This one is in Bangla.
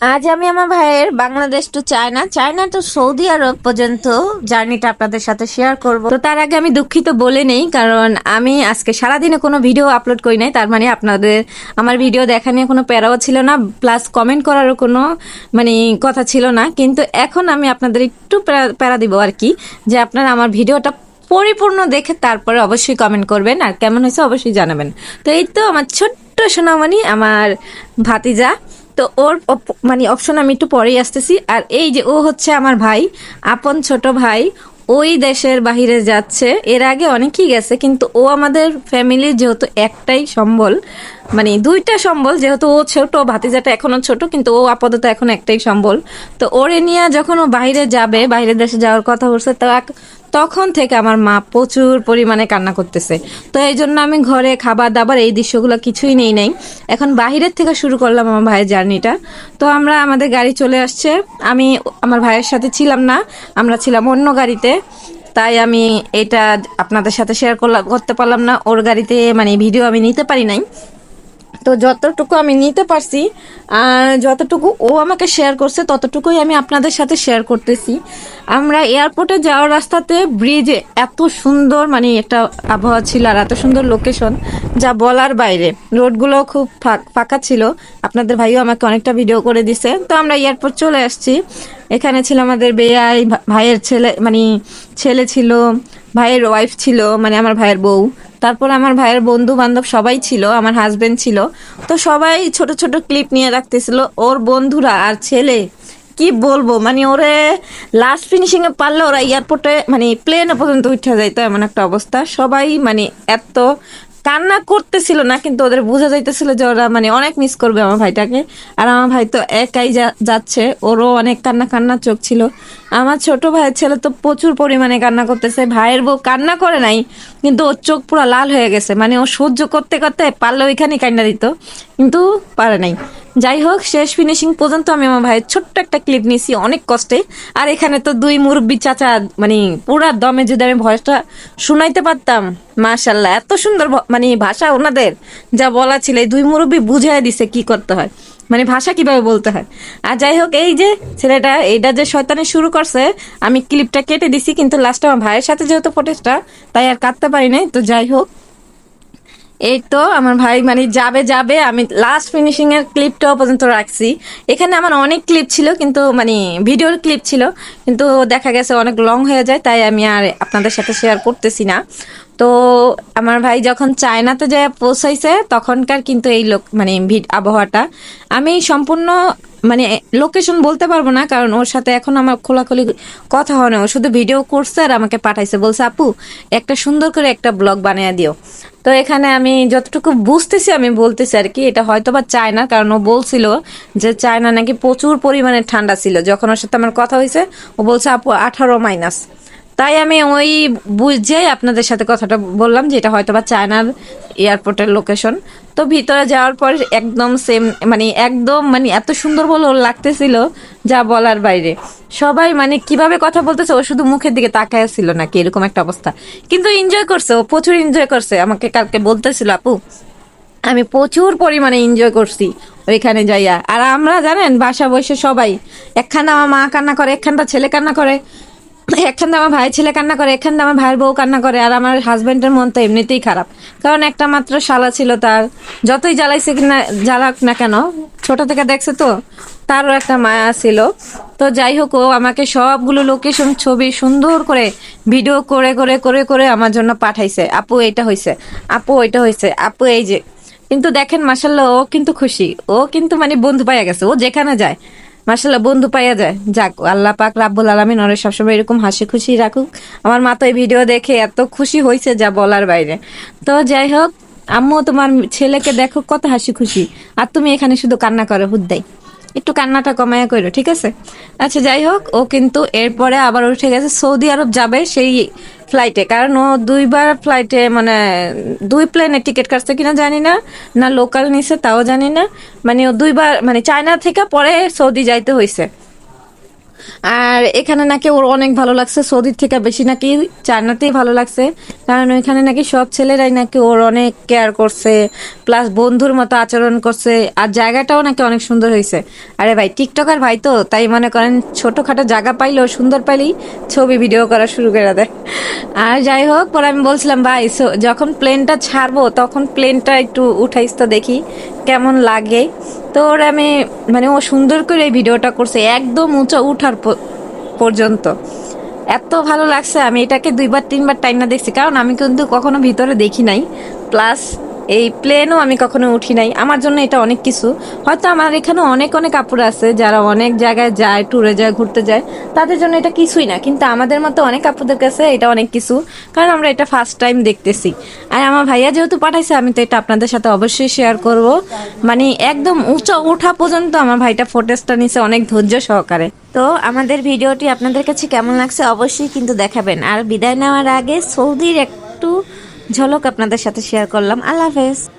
আজ আমি আমার ভাইয়ের Bangladesh to China China to Saudi Arab পর্যন্ত জার্নিটা আপনাদের সাথে শেয়ার করব। তো তার আগে আমি দুঃখিত বলে নেই, কারণ আমি আজকে সারাদিনে কোনো ভিডিও আপলোড করি নাই, তার মানে আপনাদের আমার ভিডিও দেখা নিয়ে কোনো প্যারাও ছিল না প্লাস কমেন্ট করারও কোনো মানে কথা ছিল না। কিন্তু এখন আমি আপনাদের একটু প্যারা- দিব আর কি, যে আপনারা আমার ভিডিওটা পরিপূর্ণ দেখে তারপরে অবশ্যই কমেন্ট করবেন, আর কেমন হয়েছে অবশ্যই জানাবেন। তো এই তো আমার ছোট্ট সোনামণি, আমার ভাতিজা। তো ওর মানে অপশন আমি একটু পরেই আসতেছি। আর এই যে ও হচ্ছে আমার ভাই, আপন ছোট ভাই, ওই দেশের বাহিরে যাচ্ছে। এর আগে অনেকেই গেছে, কিন্তু ও আমাদের ফ্যামিলির যেহেতু একটাই সম্বল মানে দুইটা সম্বল, যেহেতু ও ছোট, ভাতিজাটা এখনও ছোট, কিন্তু ও আপাতত এখন একটাই সম্বল। তো ওরে নিয়ে যখন ও বাইরে যাবে বাইরের দেশে যাওয়ার কথা বলছে তো তখন থেকে আমার মা প্রচুর পরিমাণে কান্না করতেছে। তো এই জন্য আমি ঘরে খাবার দাবার এই দৃশ্যগুলো কিছুই নেই নাই। এখন বাহিরের থেকে শুরু করলাম আমার ভাইয়ের জার্নিটা। তো আমরা আমাদের গাড়ি চলে আসছে। আমি আমার ভাইয়ের সাথে ছিলাম না, আমরা ছিলাম অন্য গাড়িতে। তাই আমি এটা আপনাদের সাথে শেয়ার করতে পারলাম না। ওর গাড়িতে মানে ভিডিও আমি নিতে পারি নাই। তো যতটুকু আমি নিতে পারছি, আর যতটুকু ও আমাকে শেয়ার করছে, ততটুকুই আমি আপনাদের সাথে শেয়ার করতেছি। আমরা এয়ারপোর্টে যাওয়ার রাস্তাতে ব্রিজে এত সুন্দর মানে একটা আবহাওয়া ছিল আর এত সুন্দর লোকেশন যা বলার বাইরে। রোডগুলো খুব ফাঁক- ছিল। আপনাদের ভাইও আমাকে অনেকটা ভিডিও করে দিছে। তো আমরা এয়ারপোর্ট চলে আসছি। এখানে ছিল আমাদের বেয়াই ভাইয়ের ছেলে মানে ছেলে ছিল, ভাইয়ের ওয়াইফ ছিল মানে আমার ভাইয়ের বউ। তারপর আমার ভাইয়ের বন্ধু বান্ধব সবাই ছিল, আমার হাজবেন্ড ছিল। তো সবাই ছোট ছোট ক্লিপ নিয়ে রাখতেছিল। ওর বন্ধুরা আর ছেলে, কি বলব? মানে ওরে লাস্ট ফিনিশিং এ পারলে ওরা এয়ারপোর্টে মানে প্লেনে পর্যন্ত উঠে যাইতো এমন একটা অবস্থা। সবাই মানে এত কান্না করতেছিল না, কিন্তু ওদের বোঝা যাইতেছিল যে ওরা মানে অনেক মিস করবে আমার ভাইটাকে। আর আমার ভাই তো একাই যাচ্ছে, ওরও অনেক কান্না কান্না চোখ ছিল। আমার ছোট ভাইয়ের ছেলে তো প্রচুর পরিমাণে কান্না করতেছে, ভাইয়ের বউ কান্না করে নাই, কিন্তু ওর চোখ পুরো লাল হয়ে গেছে। মানে ও সহ্য করতে করতে পারলে ওইখানে কান্না দিত, কিন্তু পারে নাই। যাই হোক শেষ ফিনিশিং পর্যন্ত আমি আমার ভাইয়ের ছোট্ট একটা ক্লিপ নিয়েছি, অনেক কষ্টে। আর এখানে তো দুই মুরব্বী চাচা মানে পুরা দমে যদি আমি ভয়েসটা শুনাইতে পারতাম মাশাল্লাহ এত সুন্দর মানে ভাষা ওনাদের। যা বলা ছিল, এই দুই মুরব্বী বুঝাই দিছে কি করতে হয়। মানে ভাষা কীভাবে বলতে হয়। আর যাই হোক এই যে ছেলেটা, এইটা যে শয়তানি শুরু করছে, আমি ক্লিপটা কেটে দিছি, কিন্তু লাস্টে আমার ভাইয়ের সাথে যেহেতু ফুটেজটা তাই আর কাটতে পারি নাই। তো যাই হোক এই তো আমার ভাই মানে যাবে যাবে। আমি লাস্ট ফিনিশিং এর ক্লিপটাও পর্যন্ত রাখছি। এখানে আমার অনেক ক্লিপ ছিল, কিন্তু মানে ভিডিওর ক্লিপ ছিল। কিন্তু দেখা গেছে অনেক লং হয়ে যায়, তাই আমি আর আপনাদের সাথে শেয়ার করতেছি না। তো আমার ভাই যখন চায়নাতে যে পৌঁছাইছে, তখনকার কিন্তু এই লোক মানে আবহাওয়াটা, আমি সম্পূর্ণ মানে লোকেশন বলতে পারব না, কারণ ওর সাথে এখন আমার খোলাখুলি কথা হয় না। ও শুধু ভিডিও করছে আর আমাকে পাঠাইছে, বলছে, আপু, একটা সুন্দর করে একটা ব্লগ বানিয়ে দিও। তো এখানে আমি যতটুকু বুঝতেছি, আমি বলতেছি আর কি, এটা হয়তো বা চায়না, কারণ ও বলছিল যে চায়না নাকি প্রচুর পরিমাণে ঠান্ডা ছিল। যখন ওর সাথে আমার কথা হয়েছে ও বলছে, আপু, আঠারো মাইনাস তাই আমি ওই বুঝেই আপনাদের সাথে কথাটা বললাম যে এটা হয়তো বা চায়নার এয়ারপোর্টের লোকেশন। তো ভিতরে যাওয়ার পর একদম সেম মানে একদম মানে এত সুন্দর বলে ওর লাগতেছিল যা বলার বাইরে। সবাই মানে কীভাবে কথা বলতেছে, ও শুধু মুখের দিকে তাকায় ছিল নাকি? এরকম একটা অবস্থা। কিন্তু এনজয় করছে, ও প্রচুর এনজয় করছে। আমাকে কালকে বলতেছিল, আপু, আমি প্রচুর পরিমাণে এনজয় করছি ওইখানে যাইয়া। আর আমরা জানেন বাসা বসে সবাই একখানা মা কান্না করে, একখানটা ছেলে কান্না করে। একখান আমার ভাই ছেলে কান্না করে, একখান আমার ভাইয়ের বউ কান্না করে, আর আমার হাজবেন্ডের মন তো এমনিতেই খারাপ। কারণ একটা মাত্র শালা ছিল তার, যতই জ্বালাইছে কিনা, জ্বালাক না কেন, ছোট থেকে দেখছে তো, তারও একটা মায়া ছিল। তো যাই হোক, ও আমাকে সবগুলো লোকেশন ছবি সুন্দর করে ভিডিও করে করে করে করে আমার জন্য পাঠাইছে। আপু এটা হয়েছে আপু এটা হয়েছে আপু, এই যে। কিন্তু দেখেন মাসাল্লাহ ও কিন্তু খুশি। ও কিন্তু মানে বন্ধু পাইয়া গেছে। ও যেখানে যায় মাসাল্লাহ বন্ধু পাইয়া যায়। যাক, আল্লাহ পাক রাব্বুল আলমিন ওরে সবসময় এরকম হাসি খুশি রাখুক। আমার মা তো এই ভিডিও দেখে এত খুশি হয়েছে যা বলার বাইরে। তো যাই হোক, আম্মু, তোমার ছেলেকে দেখো, কত হাসি খুশি আর তুমি এখানে শুধু কান্না করো হুদ্দাই একটু কান্নাটা কমায়া করো ঠিক আছে? আচ্ছা যাই হোক, ও কিন্তু এরপরে আবার উঠে গেছে সৌদি আরব যাবে, সেই ফ্লাইটে কারণ ও দুইবার ফ্লাইটে মানে দুই প্লেনে টিকিট কাটছে কিনা জানি না না লোকাল নিছে তাও জানি না। মানে ও দুইবার মানে চায়না থেকে পরে সৌদি যাইতে হয়েছে আর এখানে নাকি ওর অনেক ভালো লাগছে, সৌদির থেকে বেশি নাকি চায়নাতেই ভালো লাগছে। কারণ ওইখানে নাকি সব ছেলেরাই নাকি ওর অনেক কেয়ার করছে প্লাস বন্ধুর মতো আচরণ করছে, আর জায়গাটাও নাকি অনেক সুন্দর হয়েছে। আরে ভাই, টিকটকার ভাই তো, তাই মনে করেন ছোটখাটো জায়গা পাইলেও সুন্দর পাইলেই ছবি ভিডিও করা শুরু করে দেয়। আর যাই হোক, পরে আমি বলছিলাম, ভাই যখন প্লেনটা ছাড়বো, তখন প্লেনটা একটু উঠাইস তো দেখি, কেমন লাগে? তো ওর আমি মানে ও সুন্দর করে এই ভিডিওটা করছে, একদম উঁচা উঠার পর্যন্ত। এত ভালো লাগছে, আমি এটাকে দুইবার, তিনবার টাইম না দেখছি, কারণ আমি কিন্তু কখনো ভিতরে দেখি নাই। প্লাস এই প্লেনও আমি কখনো উঠি নাই। আমার জন্য এটা অনেক কিছু। হয়তো আমার এখানে অনেক অনেক কাপড় আছে, যারা অনেক জায়গায় যায় ট্যুরে যায়, ঘুরতে যায়। তাদের জন্য এটা কিছুই না। কিন্তু আমাদের মতো অনেক কাপড়দের কাছে এটা অনেক কিছু। কারণ আমরা এটা ফার্স্ট টাইম দেখতেছি। আর আমার ভাইয়া যেহেতু পাঠাইছে, আমি তো এটা আপনাদের সাথে অবশ্যই শেয়ার করব। মানে একদম উঁচা ওঠা পর্যন্ত আমার ভাইটা ফোটেজটা নিছে অনেক ধৈর্য সহকারে। তো আমাদের ভিডিওটি আপনাদের কাছে কেমন লাগছে অবশ্যই কিন্তু দেখাবেন। আর বিদায় নেওয়ার আগে সৌদির একটু ঝলক আপনাদের সাথে শেয়ার করলাম। আল্লাহ হাফেজ।